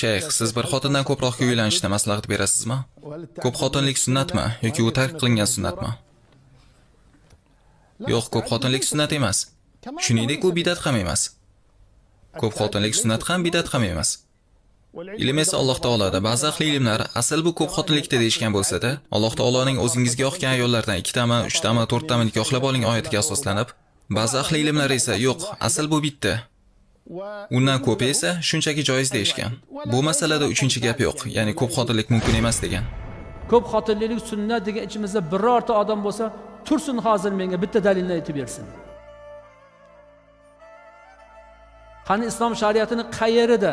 shayx siz bir xotindan ko'proqga uylanishni maslahat berasizmi ko'p xotinlik sunnatmi yoki u tark qilingan sunnatmi yo'q ko'p xotinlik sunnat emas shuningdek u bidat ham emas ko'p xotinlik sunnat ham bidat ham emas ilm esa alloh taolada ba'zi ahli ilmlar asl bu ko'p xotinlikda deyishgan bo'lsa-da alloh taoloning o'zingizga yoqgan ayollardan ikkitami uchtami to'rttami nikohlab oling oyatiga asoslanib ba'zi ahli ilmlar esa yo'q asl bu bitta undan ko'pi esa shunchaki joiz deyishgan. Bu masalada uchinchi gap yo'q ya'ni ko'p xotinlik mumkin emas degan. Ko'p xotinlilik sunnat degan ichimizda birorta odam bo'lsa tursin hozir menga bitta dalilni aytib bersin. Qani islom shariatini qayerida?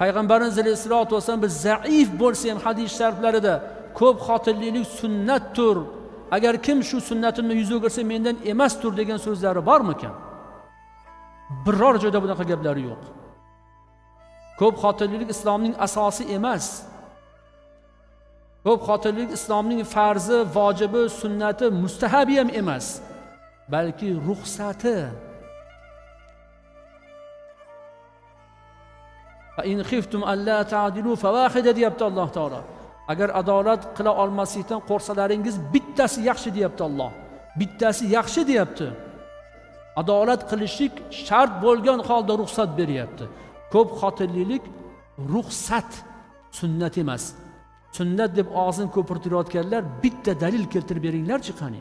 Payg'ambarimiz alayhissalotu vassalom bir zaif bo'lsa ham hadis shariflarida ko'p xotinlilik sunnatdir. Agar kim shu sunnatimni yuz o'girsa mendan emasdir degan so'zlari bormikan? Biror joyda bunaqa gaplari yo'q. Ko'p xotinlilik islomning asosi emas. Ko'p xotinlik islomning farzi vojibi sunnati mustahabi ham emas balki ruxsati. İn xiftum alla ta'dilu fawahida deyapti alloh taolo. Agar adolat qila olmaslikdan qo'rqsalaringiz bittasi yaxshi deyapti Alloh. Bittasi yaxshi adolat qilishlik shart bo'lgan holda ruxsat beryapti. Ko'p xotinlilik ruxsat sunnat emas. Sunnat deb og'zini ko'pirtirayotganlar bitta dalil keltirib beringlarchi qani